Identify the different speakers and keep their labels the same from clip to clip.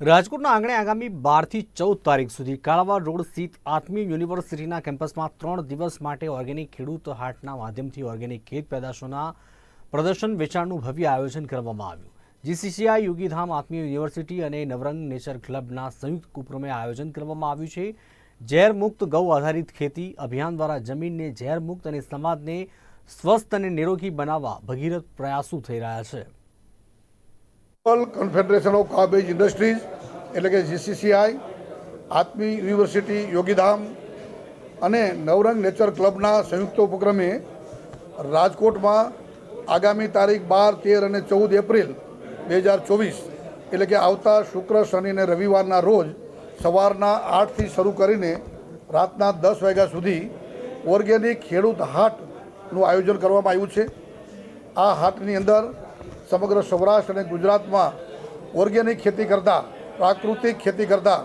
Speaker 1: રાજકોટના આંગણે આગામી બારથી ચૌદ તારીખ સુધી કાલાવાડ રોડ સ્થિત આત્મીય યુનિવર્સિટીના કેમ્પસમાં ત્રણ દિવસ માટે ઓર્ગેનિક ખેડૂત હાટના માધ્યમથી ઓર્ગેનિક ખેત પેદાશોના પ્રદર્શન વેચાણનું ભવ્ય આયોજન કરવામાં આવ્યું. જીસીસીઆઈ યોગીધામ આત્મીય યુનિવર્સિટી અને નવરંગ નેચર ક્લબના સંયુક્ત ઉપક્રમે આયોજન કરવામાં આવ્યું છે. ઝેરમુક્ત ગૌ આધારિત ખેતી અભિયાન દ્વારા જમીનને ઝેરમુક્ત અને સમાજને સ્વસ્થ અને નિરોગી બનાવવા ભગીરથ પ્રયાસો થઈ રહ્યા છે.
Speaker 2: ગ્લોબલ કન્ફેડરેશન ઓફ કાબેજ ઇન્ડસ્ટ્રીઝ એટલે કે જીસીસીઆઈ આત્મી યુનિવર્સિટી યોગીધામ અને નવરંગ નેચર ક્લબના સંયુક્ત ઉપક્રમે રાજકોટમાં આગામી તારીખ બાર, તેર અને ચૌદ એપ્રિલ બે હજાર ચોવીસ, એટલે કે આવતા શુક્ર, શનિ અને રવિવારના રોજ સવારના આઠથી શરૂ કરીને રાતના દસ વાગ્યા સુધી ઓર્ગેનિક ખેડૂત હાટનું આયોજન કરવામાં આવ્યું છે. આ હાટની અંદર સમગ્ર સૌરાષ્ટ્ર અને ગુજરાતમાં ઓર્ગેનિક ખેતી કરતા, પ્રાકૃતિક ખેતી કરતા,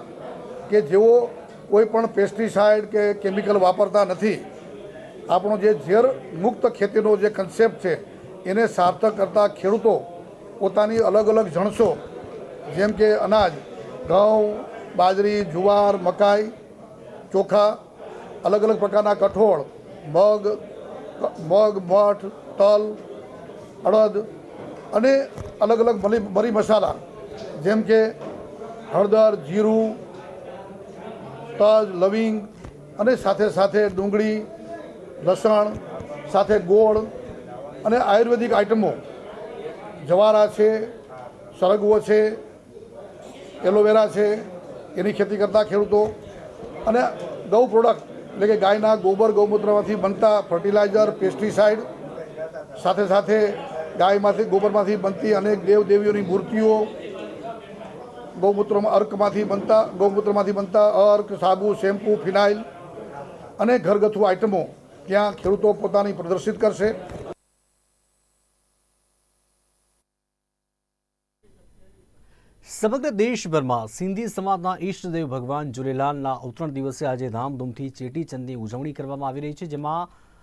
Speaker 2: કે જેઓ કોઈ પણ પેસ્ટિસાઇડ કે કેમિકલ વાપરતા નથી, આપણો જે ઝેર મુક્ત ખેતીનો જે કન્સેપ્ટ છે, એને સાર્થક કરતા ખેડૂતો પોતાની અલગ અલગ જણસો, જેમ કે અનાજ, ઘઉં, બાજરી, જુવાર, મકાઈ, ચોખા, અલગ અલગ પ્રકારના કઠોળ, મગ મગ, મઠ, તલ, અડદ અને અલગ અલગ મરી મરી મસાલા, જેમ કે હળદર, જીરું, તજ, લવિંગ અને સાથે સાથે ડુંગળી, લસણ, સાથે ગોળ અને આયુર્વેદિક આઇટમો જવારા છે, સરગવો છે, એલોવેરા છે, એની ખેતી કરતા ખેડૂતો. અને ગૌ પ્રોડક્ટ, એટલે કે ગાયના ગોબર ગૌમૂત્રમાંથી બનતા ફર્ટિલાઇઝર, પેસ્ટિસાઇડ, સાથે સાથે ગાયમાંથી, ગોબરમાંથી બનતી અનેક દેવ દેવીઓની મૂર્તિઓ ગૌમૂત્રમાં અર્કમાંથી બનતા, ગૌમૂત્રમાંથી બનતા અર્ક, સાબુ, શેમ્પૂ, ફિનાઇલ અને ઘરગથ્થુ આઇટમો ત્યાં ખેડૂતો પોતાની પ્રદર્શિત કરશે.
Speaker 1: સમગ્ર દેશભરમાં સિંધી સમાજના ઈષ્ટદેવ ભગવાન ઝૂલેલાલના અવતરણ દિવસે આજે ધામધૂમથી ચેટીચંદની ઉજવણી કરવામાં આવી રહી છે, જેમાં